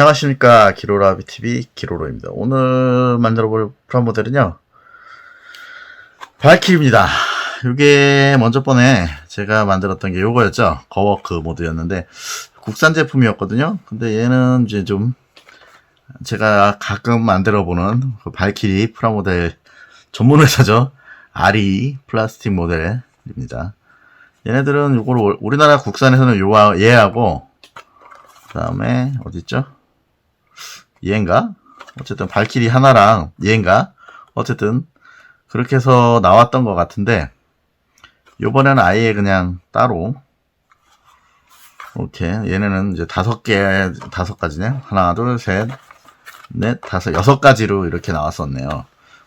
안녕하십니까 기로라비 TV 기로로입니다. 오늘 만들어볼 프라모델은요 발키입니다. 이게 먼저 번에 제가 만들었던 게 요거였죠 거워크 모드였는데 국산 제품이었거든요. 근데 얘는 이제 좀 제가 가끔 만들어보는 그 발키리 프라모델 전문 회사죠. 아리 플라스틱 모델입니다. 얘네들은 요걸 우리나라 국산에서는 요 얘하고 그 다음에 어딨죠? 얘인가? 어쨌든 발키리 하나랑 얘인가? 어쨌든 그렇게 해서 나왔던 것 같은데 요번에는 아예 그냥 따로 이렇게 얘네는 이제 다섯 개 다섯 가지네 하나 둘셋넷 다섯 여섯 가지로 이렇게 나왔었네요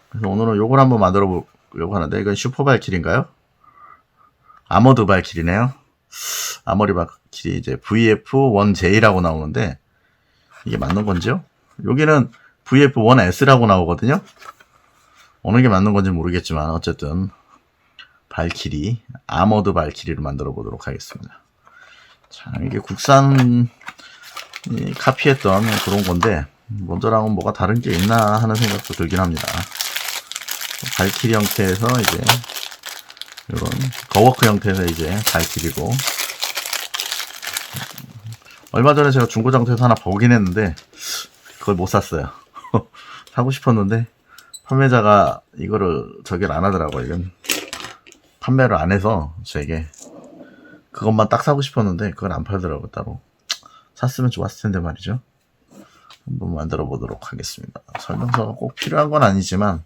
그래서 오늘은 요걸 한번 만들어 보려고 하는데 이건 슈퍼 발키리인가요? 아머드 발키리네요 아머리 발키리 이제 VF1J라고 나오는데 이게 맞는 건지요? 여기는 VF1S라고 나오거든요. 어느 게 맞는 건지 모르겠지만 어쨌든 발키리 아머드 발키리를 만들어 보도록 하겠습니다. 자 이게 국산 이 카피했던 그런 건데 먼저랑은 뭐가 다른 게 있나 하는 생각도 들긴 합니다. 발키리 형태에서 이제 이런 거워크 형태에서 이제 발키리고 얼마 전에 제가 중고장터에서 하나 보긴 했는데 그걸 못 샀어요. 사고 싶었는데 판매자가 이거를 저기를 안 하더라고요. 이건 판매를 안 해서 저에게 그것만 딱 사고 싶었는데 그걸 안 팔더라고요 따로. 샀으면 좋았을 텐데 말이죠. 한번 만들어 보도록 하겠습니다. 설명서가 꼭 필요한 건 아니지만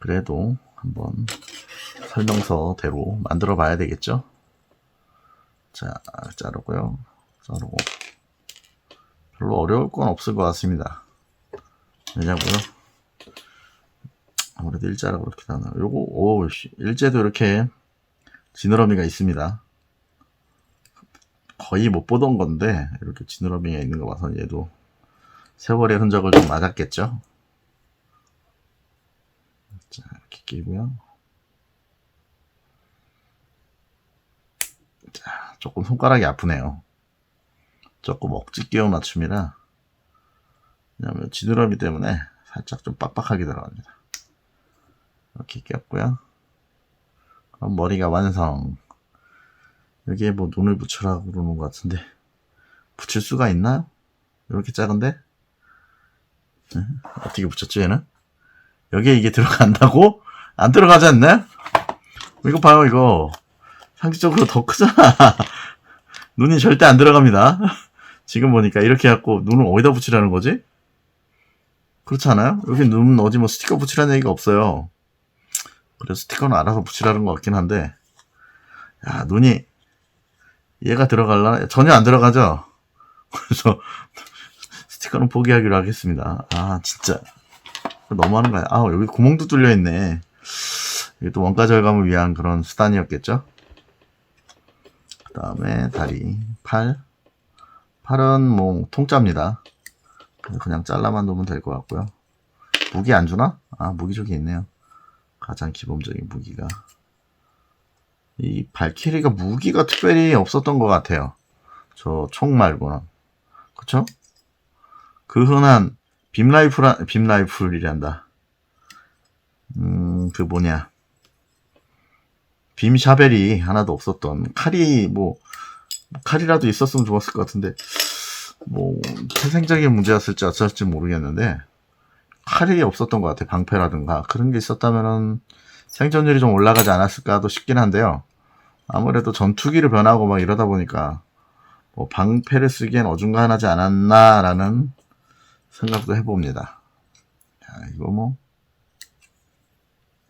그래도 한번 설명서대로 만들어 봐야 되겠죠. 자, 자르고요. 자르고. 별로 어려울 건 없을 것 같습니다. 왜냐고요? 아무래도 일자라고 그렇게 나와요. 요거, 오, 씨, 일제도 이렇게 지느러미가 있습니다. 거의 못 보던 건데, 이렇게 지느러미가 있는 거 봐서 얘도 세월의 흔적을 좀 맞았겠죠? 자, 이렇게 끼고요. 자, 조금 손가락이 아프네요. 조금 억지 끼워 맞춤이라 왜냐면 지느러미 때문에 살짝 좀 빡빡하게 들어갑니다. 이렇게 꼈고요. 그럼 머리가 완성. 여기에 뭐 눈을 붙여라 그러는 것 같은데 붙일 수가 있나요? 이렇게 작은데? 네? 어떻게 붙였죠 얘는? 여기에 이게 들어간다고? 안 들어가지 않나요? 이거 봐요 이거 상식적으로 더 크잖아 눈이 절대 안 들어갑니다 지금 보니까 이렇게 해갖고 눈을 어디다 붙이라는 거지? 그렇지 않아요? 여기 눈 어디 뭐 스티커 붙이라는 얘기가 없어요. 그래서 스티커는 알아서 붙이라는 것 같긴 한데, 야, 눈이, 얘가 들어갈라? 전혀 안 들어가죠? 그래서, 스티커는 포기하기로 하겠습니다. 아, 진짜. 너무하는 거야. 아, 여기 구멍도 뚫려있네. 이게 또 원가 절감을 위한 그런 수단이었겠죠? 그 다음에 다리, 팔. 팔은 뭐 통짜입니다. 그냥 잘라만 놓으면 될 것 같고요. 무기 안 주나? 아 무기 저기 있네요. 가장 기본적인 무기가 이 발키리가 무기가 특별히 없었던 것 같아요. 저 총 말고는 그쵸? 그 흔한 빔라이플 빔라이플이란다. 음 그 뭐냐 빔 샤벨이 하나도 없었던 칼이 뭐 칼이라도 있었으면 좋았을 것 같은데 뭐 태생적인 문제였을지 어쩔지 모르겠는데 칼이 없었던 것 같아 방패라든가. 그런 게 있었다면은 생존율이 좀 올라가지 않았을까도 싶긴 한데요. 아무래도 전투기를 변하고 막 이러다 보니까 뭐 방패를 쓰기엔 어중간하지 않았나라는 생각도 해봅니다. 야, 이거 뭐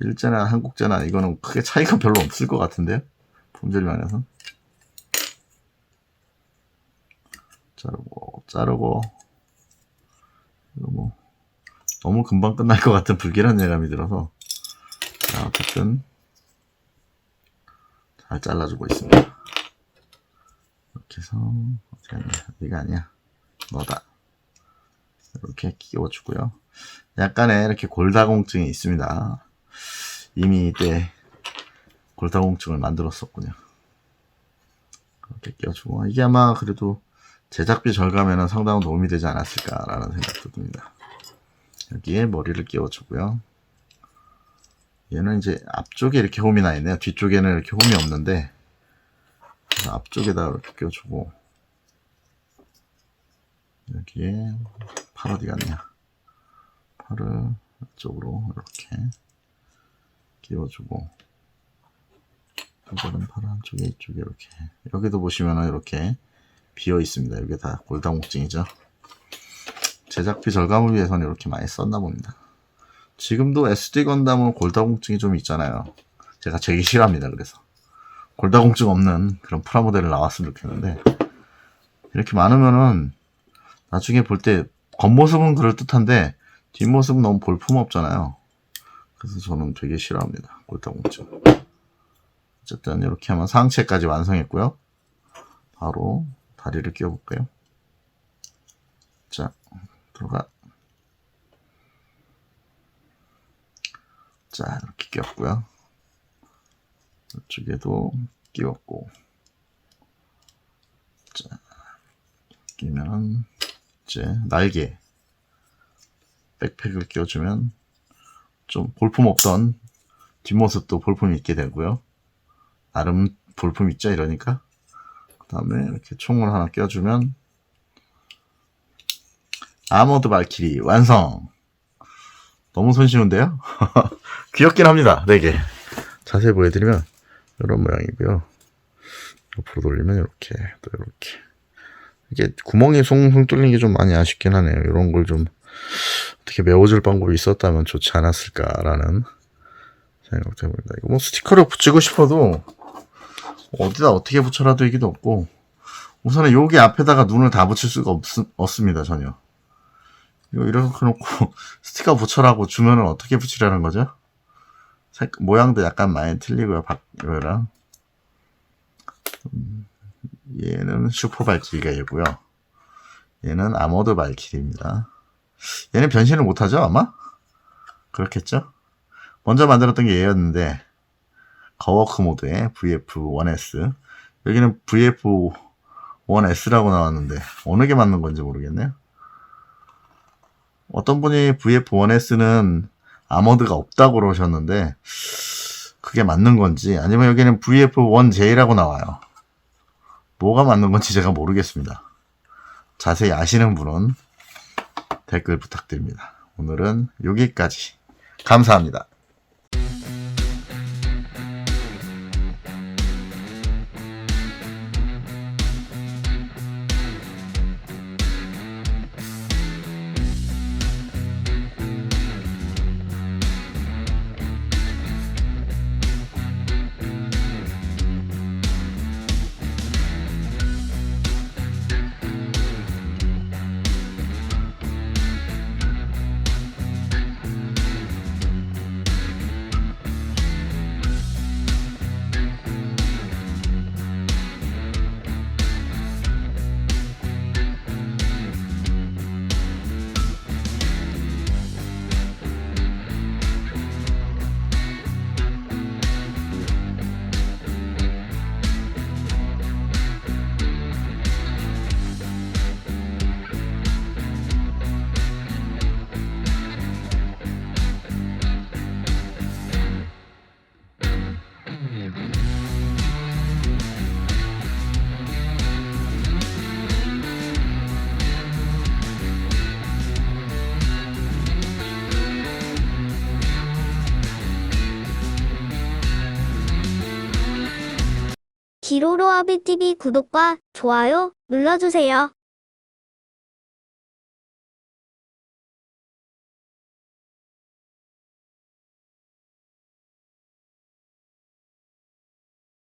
일제나 한국제나 이거는 크게 차이가 별로 없을 것 같은데요? 품질 면에서 자르고 자르고. 이거 뭐 너무 금방 끝날 것 같은 불길한 예감이 들어서. 자 어쨌든 잘 잘라주고 있습니다. 이렇게 해서 어떻게 하냐. 네가 아니야. 너다. 이렇게 끼워주고요. 약간의 이렇게 골다공증이 있습니다. 이미 이때 골다공증을 만들었었군요. 이렇게 끼워주고. 이게 아마 그래도 제작비 절감에는 상당한 도움이 되지 않았을까라는 생각도 듭니다. 여기에 머리를 끼워주고요. 얘는 이제 앞쪽에 이렇게 홈이 나 있네요. 뒤쪽에는 이렇게 홈이 없는데 앞쪽에다 이렇게 껴주고 여기에 팔 어디 갔냐? 팔을 이쪽으로 이렇게 끼워주고 이거는 팔 한쪽에 이쪽에 이렇게 여기도 보시면은 이렇게 비어 있습니다. 이게 다 골다공증이죠. 제작비 절감을 위해서는 이렇게 많이 썼나 봅니다. 지금도 SD 건담은 골다공증이 좀 있잖아요. 제가 되게 싫어합니다. 그래서 골다공증 없는 그런 프라모델을 나왔으면 좋겠는데 이렇게 많으면은 나중에 볼 때 겉모습은 그럴 듯한데 뒷모습은 너무 볼품 없잖아요. 그래서 저는 되게 싫어합니다. 골다공증. 어쨌든 이렇게 하면 상체까지 완성했고요. 바로 다리를 끼워볼까요? 자, 들어가. 자, 이렇게 끼웠고요. 이쪽에도 끼웠고. 자, 끼면 이제 날개 백팩을 끼워주면 좀 볼품 없던 뒷모습도 볼품이 있게 되고요. 나름 볼품 있죠, 이러니까. 그 다음에 이렇게 총을 하나 껴주면 아머드 발키리 완성! 너무 손쉬운데요? 귀엽긴 합니다, 되게. 자세히 보여드리면 이런 모양이고요. 옆으로 돌리면 이렇게, 또 이렇게. 이게 구멍이 숭숭 뚫린 게 좀 많이 아쉽긴 하네요. 이런 걸 좀 어떻게 메워줄 방법이 있었다면 좋지 않았을까라는 생각도 해봅니다. 이거 뭐 스티커를 붙이고 싶어도 어디다 어떻게 붙여라도 얘기도 없고 우선은 여기 앞에다가 눈을 다 붙일 수가 없, 없습니다 전혀 이거 이렇게 놓고 스티커 붙여라고 주면은 어떻게 붙이라는 거죠? 색, 모양도 약간 많이 틀리고요 박, 이거랑 음, 얘는 슈퍼 발키리가이고요 얘는 아모드 발키리입니다 얘는 변신을 못하죠 아마? 그렇겠죠? 먼저 만들었던 게 얘였는데 거워크 모드의 VF1S 여기는 VF1S라고 나왔는데 어느 게 맞는 건지 모르겠네요 어떤 분이 VF1S는 아머드가 없다고 그러셨는데 그게 맞는 건지 아니면 여기는 VF1J라고 나와요. 뭐가 맞는 건지 제가 모르겠습니다. 자세히 아시는 분은 댓글 부탁드립니다. 오늘은 여기까지. 감사합니다 기로로아비TV 구독과 좋아요 눌러주세요.